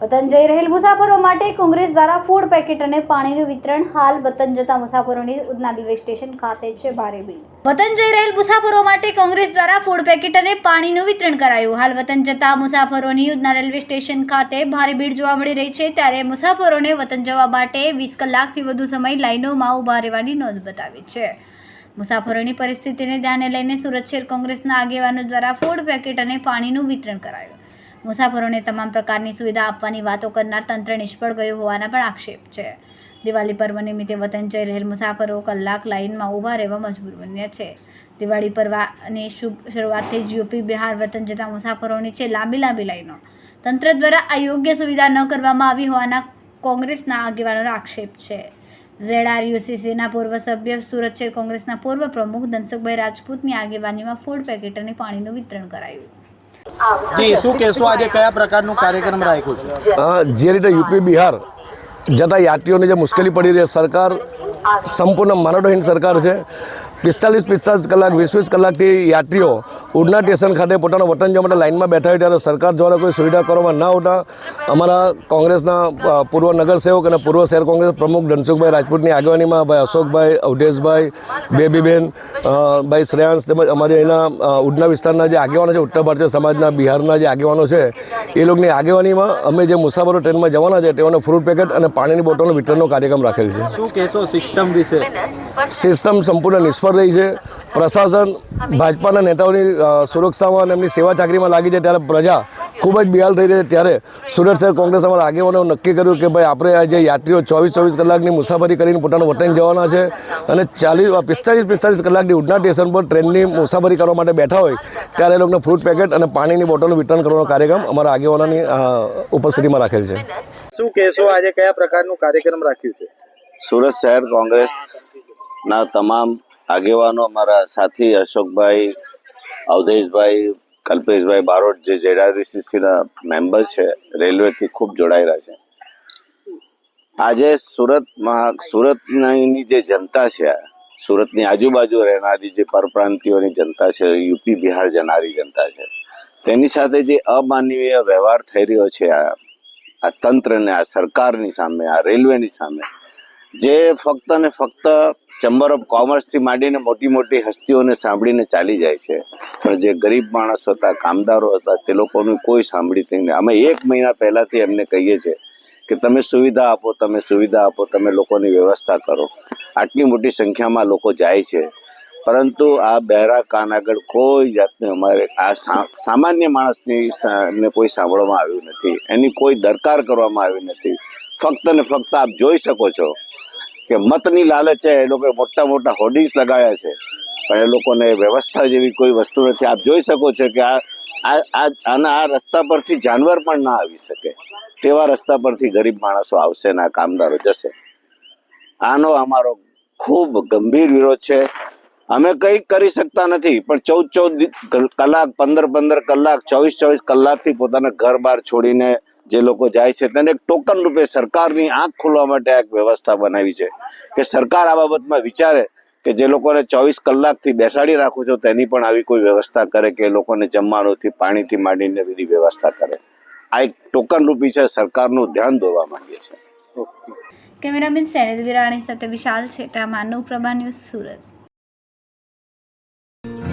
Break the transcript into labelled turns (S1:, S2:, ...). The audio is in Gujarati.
S1: વતન જઈ રહેલ મુસાફરો માટે કોંગ્રેસ દ્વારા ફૂડ પેકેટ અને પાણીનું વિતરણ હાલ વતન જતા મુસાફરોની ઉધના રેલવે સ્ટેશન ખાતે છે ભારે ભીડ. વતન જઈ રહેલ મુસાફરો માટે કોંગ્રેસ દ્વારા ફૂડ પેકેટ અને પાણીનું વિતરણ કરાયું. હાલ વતન જતા મુસાફરોની ઉધના રેલવે સ્ટેશન ખાતે ભારે ભીડ જોવા મળી રહી છે. ત્યારે મુસાફરોને વતન જવા માટે વીસ કલાકથી વધુ સમય લાઇનોમાં ઊભા રહેવાની નોંધ બતાવી છે. મુસાફરોની પરિસ્થિતિને ધ્યાને લઈને સુરત શહેર કોંગ્રેસના આગેવાનો દ્વારા ફૂડ પેકેટ અને પાણીનું વિતરણ કરાયું. મુસાફરોને તમામ પ્રકારની સુવિધા આપવાની વાતો કરનાર તંત્ર નિષ્ફળ ગયું હોવાના પણ આક્ષેપ છે. દિવાળી પર્વ નિમિત્તે વતન જઈ રહેલ મુસાફરો કલાક લાઇનમાં ઊભા રહેવા મજબૂર બન્યા છે. દિવાળી પર્વની શુભ શરૂઆતથી જ યુપી, બિહાર વતન જતા મુસાફરોની છે લાંબી લાંબી લાઈનો તંત્ર દ્વારા આ યોગ્ય સુવિધા ન કરવામાં આવી હોવાના કોંગ્રેસના આગેવાનોનો આક્ષેપ છે. ઝેડઆરયુસીસીના પૂર્વ સભ્ય સુરત શહેર કોંગ્રેસના પૂર્વ પ્રમુખ ધનસુખભાઈ રાજપૂતની આગેવાનીમાં ફૂડ પેકેટ અને પાણીનું વિતરણ કરાયું.
S2: જી શું કહેશો? આજે કયા પ્રકારનું કાર્યક્રમ રાખ્યો છે?
S3: જે રીતે યુપી બિહાર જતા યાત્રીઓને જે મુશ્કેલી પડી રહી છે સરકાર સંપૂર્ણ માનવહીન સરકાર છે. પિસ્તાલીસ પિસ્તાલીસ કલાક, વીસ વીસ કલાકથી યાત્રીઓ ઉડના સ્ટેશન ખાતે પોતાના વતન જવા માટે લાઇનમાં બેઠા હોય ત્યારે સરકાર દ્વારા કોઈ સુવિધા કરવામાં ના આવતા અમારા કોંગ્રેસના પૂર્વ નગરસેવક અને પૂર્વ શહેર કોંગ્રેસ પ્રમુખ ધનસુખભાઈ રાજપૂતની આગેવાનીમાં ભાઈ અશોકભાઈ, અવધેશભાઈ, બેબીબેન ભાઈ શ્રેયાંશ તેમજ અમારી અહીંના ઉડના વિસ્તારના જે આગેવાનો છે, ઉત્તર ભારતીય સમાજના, બિહારના જે આગેવાનો છે એ લોકોની આગેવાનીમાં અમે જે મુસાફરો ટ્રેનમાં જવાના છે તેઓને ફ્રૂટ પેકેટ અને પાણીની બોટલનો વિતરણનો કાર્યક્રમ રાખેલ છે.
S2: શું કહેશો સિસ્ટમ વિશે?
S3: સિસ્ટમ સંપૂર્ણ નિષ્ફળ રહી છે. પ્રશાસન ભાજપાના નેતાઓની સુરક્ષામાં અને એમની સેવા ચાકરીમાં લાગી છે ત્યારે પ્રજા ખૂબ જ બિહાલ થઈ રહી છે. ત્યારે સુરત શહેર કોંગ્રેસ અમારા આગેવાનો નક્કી કર્યું કે ભાઈ આપણે આ જે યાત્રીઓ ચોવીસ ચોવીસ કલાકની મુસાફરી કરીને પોતાનું વતન જવાના છે અને ચાલીસ પિસ્તાલીસ પિસ્તાલીસ કલાકની ઉડના સ્ટેશન પર ટ્રેનની મુસાફરી કરવા માટે બેઠા હોય ત્યારે એ લોકોને ફ્રૂટ પેકેટ અને પાણીની બોટલનું વિતરણ કરવાનો કાર્યક્રમ અમારા આગેવાનોની ઉપસ્થિતિમાં રાખેલ છે.
S2: શું કહેશો આજે કયા પ્રકારનું કાર્યક્રમ રાખ્યું છે?
S4: સુરત શહેર કોંગ્રેસના તમામ આગેવાનો અમારા સાથી અશોકભાઈ અવધેશભાઈ કલ્પેશભાઈ બારોટ જે જેડાવીસીસીના મેમ્બર છે, રેલવેથી ખૂબ જોડાયેલા છે. આજે સુરતમાં સુરતની જે જનતા છે, સુરતની આજુબાજુ રહેનારી જે પરપ્રાંતિઓની જનતા છે, યુપી, બિહાર જનારી જનતા છે, તેની સાથે જે અમાનવીય વ્યવહાર થઈ રહ્યો છે આ તંત્રને, આ સરકારની સામે, આ રેલવેની સામે, જે ફક્ત ને ફક્ત ચેમ્બર ઓફ કોમર્સથી માંડીને મોટી મોટી હસ્તીઓને સાંભળીને ચાલી જાય છે. પણ જે ગરીબ માણસ હતા, કામદારો હતા, તે લોકોનું કોઈ સાંભળી નહીં. અમે એક મહિના પહેલાંથી એમને કહીએ છીએ કે તમે સુવિધા આપો, તમે સુવિધા આપો, તમે લોકોની વ્યવસ્થા કરો. આટલી મોટી સંખ્યામાં લોકો જાય છે. પરંતુ આ બહેરા કાન આગળ કોઈ જાતની અમારે, આ સામાન્ય માણસની ને કોઈ સાંભળવામાં આવ્યું નથી. એની કોઈ દરકાર કરવામાં આવી નથી. ફક્ત ને ફક્ત આપ જોઈ શકો છો કે મતની લાલચે એ લોકોએ મોટા મોટા હોર્ડિંગ્સ લગાડ્યા છે. પણ એ લોકોને વ્યવસ્થા જેવી કોઈ વસ્તુ નથી. આપ જોઈ શકો છો કે આ આ આના આ રસ્તા પરથી જાનવર પણ ના આવી શકે. તેવા રસ્તા પરથી ગરીબ માણસો આવશે ને આ કામદારો જશે. આનો અમારો ખૂબ ગંભીર વિરોધ છે. અમે કંઈ કરી શકતા નથી, પણ ચૌદ ચૌદ કલાક, પંદર પંદર કલાક, ચોવીસ ચોવીસ કલાકથી પોતાના ઘર બહાર છોડીને જે લોકો જાય છે, તેને એક ટોકન રૂપે સરકારની આંખ ખોલવા માટે એક વ્યવસ્થા બનાવી છે. કે સરકાર આ બાબતમાં વિચારે કે જે લોકોને ચોવીસ કલાકથી બેસાડી રાખો છો, તેની પણ આવી કોઈ વ્યવસ્થા કરે કે લોકોને જમવાનુંથી, પાણીથી માંડીને બધી વ્યવસ્થા કરે. આ એક ટોકન રૂપી છે, સરકારનું ધ્યાન દોરવા માંગીએ છીએ.
S1: કેમેરામેન સેનિલ વિરાણી સાથે વિશાલ છેટા, માનવ પ્રભા ન્યૂઝ સુરત.